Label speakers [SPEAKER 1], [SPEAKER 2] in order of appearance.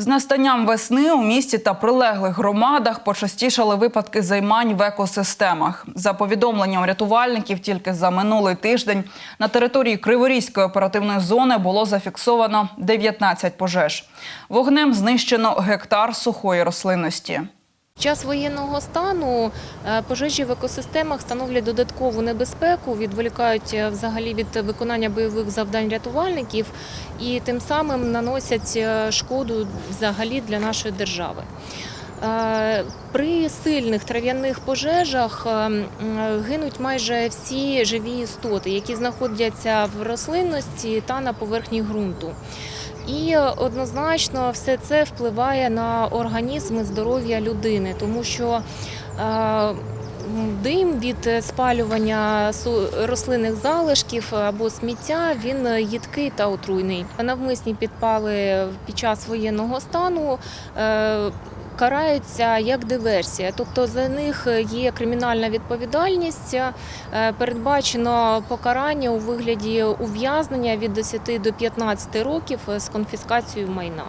[SPEAKER 1] З настанням весни у місті та прилеглих громадах почастішали випадки займань в екосистемах. За повідомленням рятувальників, тільки за минулий тиждень на території Криворізької оперативної зони було зафіксовано 19 пожеж. Вогнем знищено гектар сухої рослинності.
[SPEAKER 2] Час воєнного стану е, пожежі в екосистемах становлять додаткову небезпеку, відволікають е, взагалі від виконання бойових завдань рятувальників і тим самим наносять е, шкоду взагалі для нашої держави. При сильних трав'яних пожежах гинуть майже всі живі істоти, які знаходяться в рослинності та на поверхні ґрунту. І однозначно все це впливає на організм і здоров'я людини, тому що е, дим від спалювання рослинних залишків або сміття він їдкий та отруйний. Навмисні підпали під час воєнного стану. Караються як диверсія, тобто за них є кримінальна відповідальність, е, передбачено покарання у вигляді ув'язнення від 10 до 15 років з конфіскацією майна.